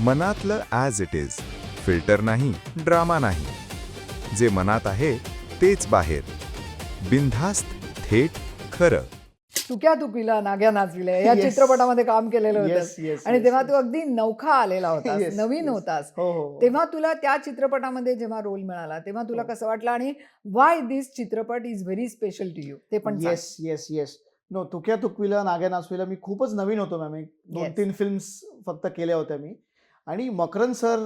मनातलं as it is filter नाही drama नाही जे मनात आहे तेच बाहेर बिनधास्त थेट खरं तुक्या तुकीला नाग्या नाचविल्या या Yes. चित्रपटामध्ये काम केलेलं Yes, होतं yes, आणि yes, तेव्हा yes. तू अगदी नौखा आलेला होतास Yes, नवीन yes. होतास हो हो हो. तेव्हा तुला त्या चित्रपटामध्ये जेव्हा रोल मिळाला तेव्हा तुला हो. कसं वाटलं आणि वाय दिस चित्रपट is very special to you ते पण. Yes yes yes no Tukya Tukvila Nagya Nachvila मी खूपच नवीन होतो मॅम दोन Yes. तीन फिल्म्स फक्त केल्या होत्या मी आणि Makarand sir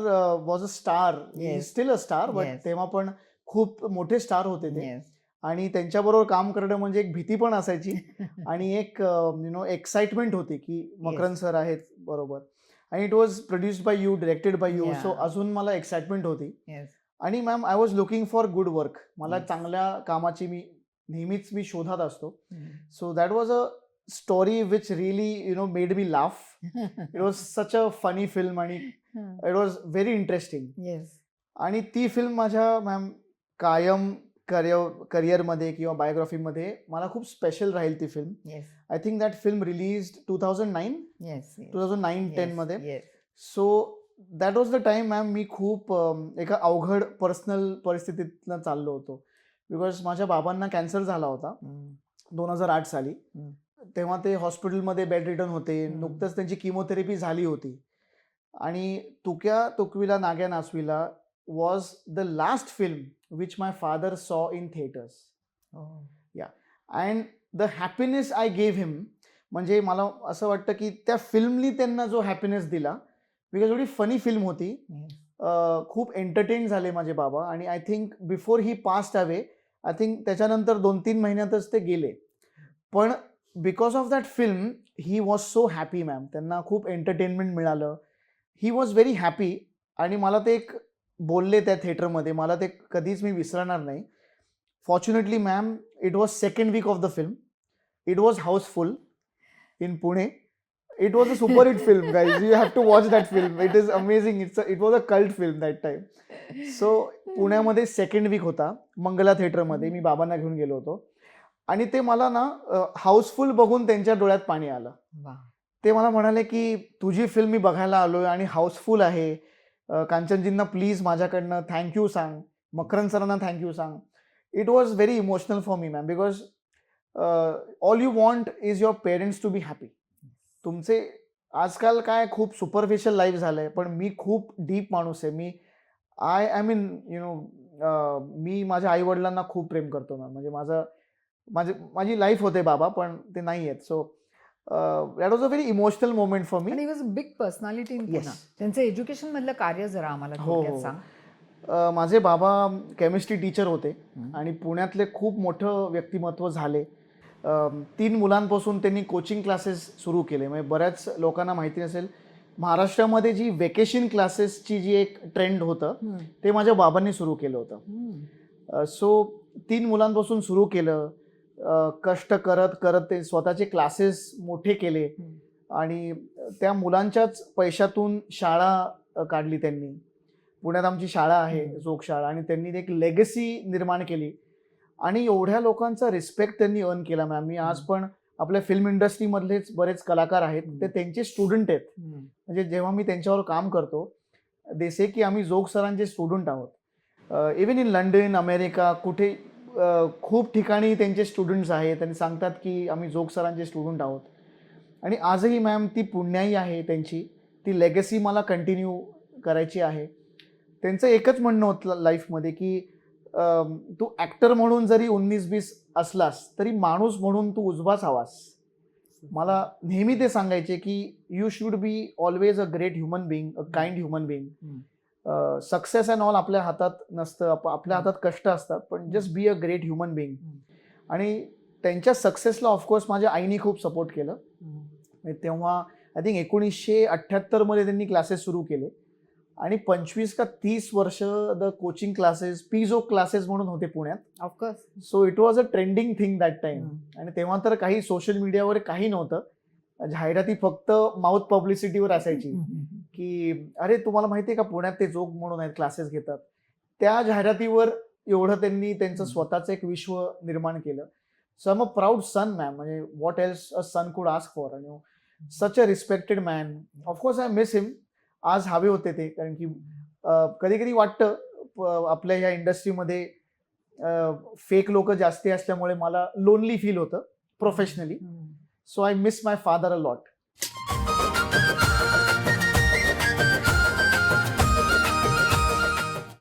was a star. Still a star but. तेव्हा पण खूप मोठे स्टार होते ते. आणि त्यांच्याबरोबर काम करणं म्हणजे एक भीती पण असायची आणि एक यु नो एक्साइटमेंट होती की मकरन सर आहेत बरोबर आणि it was produced by you directed by you. So अजून मला एक्साइटमेंट होती. आणि ma'am I was looking for good work मला. चांगल्या कामाची मी नेहमीच मी शोधात असतो. So that was a story which really you know made me laugh it was such a funny film आणि इट वॉज व्हेरी इंटरेस्टिंग. आणि ती फिल्म माझ्या मॅम कायम करिअर करिअरमध्ये किंवा बायोग्राफीमध्ये मला खूप स्पेशल राहील ती film. I think that film release two thousand nine. Two thousand nine. टेनमध्ये. So that was the time ma'am मी खूप अम, एका अवघड पर्सनल परिस्थितीतनं चाललो होतो बिकॉज माझ्या बाबांना कॅन्सर झाला होता. दोन हजार आठ साली. तेव्हा ते हॉस्पिटलमध्ये बेड रिटर्न होते. नुकतंच त्यांची किमोथेरपी झाली होती आणि Tukya Tukvila Nagya Nachvila was the last film which my father saw in theatres Oh. And the happiness I gave him म्हणजे मला असं वाटतं की त्या फिल्मनी त्यांना जो हॅपीनेस दिला बिकॉज एवढी फनी फिल्म होती. खूप एंटरटेन झाले माझे बाबा आणि I think before he passed away I think त्याच्यानंतर दोन तीन महिन्यातच ते गेले. पण because of that film he was so happy ma'am त्यांना खूप एंटरटेनमेंट मिळालं. ही वॉज व्हेरी हॅपी आणि मला ते एक बोलले त्या थिएटरमध्ये. मला ते कधीच मी विसरणार नाही. Fortunately ma'am it was second week of the film it was housefull in Pune it was a super hit film guys you have to watch that film it is amazing it's it was a cult film that time so पुण्यामध्ये second week होता. मंगला थिएटरमध्ये. मी बाबांना घेऊन गेलो होतो. आणि ते मला ना हाऊसफुल बघून त्यांच्या डोळ्यात पाणी आलं. ते मला म्हणाले की तुझी फिल्म मी बघायला आलो आहे आणि हाऊसफुल आहे. कांचनजींना प्लीज माझ्याकडनं थँक्यू सांग. मकरन सरांना थँक्यू सांग. It was very emotional for me ma'am because all you want is your parents to be happy तुमचे आजकाल काय खूप सुपरफिशियल लाईफ झालं आहे पण मी खूप डीप माणूस आहे. मी I I mean you know मी माझ्या आईवडिलांना खूप प्रेम करतो मॅम म्हणजे माझं माझे माझी लाईफ होते बाबा पण ते नाही आहेत so that was a very emotional moment for me was big personality in Yes. पुन्हा त्यांचं एज्युकेशन मधलं कार्य जरा आम्हाला हो, थोडक्यात हो. सांग अ, माझे बाबा केमिस्ट्री टीचर होते हम्म. आणि पुण्यातले खूप मोठं व्यक्तिमत्व झाले अम, तीन मुलांपासून त्यांनी कोचिंग क्लासेस सुरू केले म्हणजे बऱ्याच लोकांना माहिती असेल महाराष्ट्रामध्ये जी वेकेशन क्लासेसची जी एक ट्रेंड होतं हम्म. ते माझ्या बाबांनी सुरू केलं होतं हम्म. सो तीन मुलांपासून सुरू केलं कष्ट करत करत ते स्वतःचे क्लासेस मोठे केले. आणि त्या मुलांच्याच पैशातून शाळा काढली त्यांनी. पुण्यात आमची शाळा आहे. जोग शाळा आणि त्यांनी एक लेगसी निर्माण केली. आणि एवढ्या लोकांचा रिस्पेक्ट त्यांनी अर्न केला मॅम मी आज पण आपल्या फिल्म इंडस्ट्रीमधलेच बरेच कलाकार आहेत. ते त्यांचे स्टुडंट आहेत. म्हणजे जेव्हा मी त्यांच्यावर काम करतो देसे की आम्ही जोग सरांचे स्टुडंट आहोत. इवन इन लंडन अमेरिका कुठे खूप ठिकाणी त्यांचे स्टुडंट्स आहेत आणि सांगतात की आम्ही जोग सरांचे स्टुडंट आहोत. आणि आजही मॅम ती पुण्याई आहे त्यांची. ती लेगसी मला कंटिन्यू करायची आहे. त्यांचं एकच म्हणणं होतं लाईफमध्ये की तू ॲक्टर म्हणून जरी उन्नीस बीस असलास तरी माणूस म्हणून तू उजवाच हवास. मला नेहमी ते सांगायचे की you should be always a great human being a kind human being success and all आपल्या हातात नसतं आप- आपल्या हातात कष्ट असतात पण just be a great human being आणि त्यांच्या सक्सेसला ऑफकोर्स माझ्या आईने खूप सपोर्ट केलं. तेव्हा आय थिंक एकोणीसशे अठ्ठ्याहत्तरमध्ये त्यांनी क्लासेस सुरू केले. आणि पंचवीस का तीस वर्ष द कोचिंग क्लासेस पीजो क्लासेस म्हणून होते पुण्यात. Of course so it was a trending thing that time. आणि तेव्हा तर काही सोशल मीडियावर काही नव्हतं. जाहिराती फक्त माउथ पब्लिसिटीवर असायची. की अरे तुम्हाला माहिती आहे का पुण्यात ते जोग म्हणून आहेत क्लासेस घेतात. त्या जाहिरातीवर एवढं त्यांनी त्यांचं. स्वतःचं एक विश्व निर्माण केलं. So am a proud son ma'am म्हणजे what else a son could ask for आणि such a respected man of course I miss him आज हवे होते ते कारण की कधी कधी वाटतं आपल्या ह्या इंडस्ट्रीमध्ये फेक लोक जास्ती असल्यामुळे मला लोनली फील होतं professionally so I miss my father a lot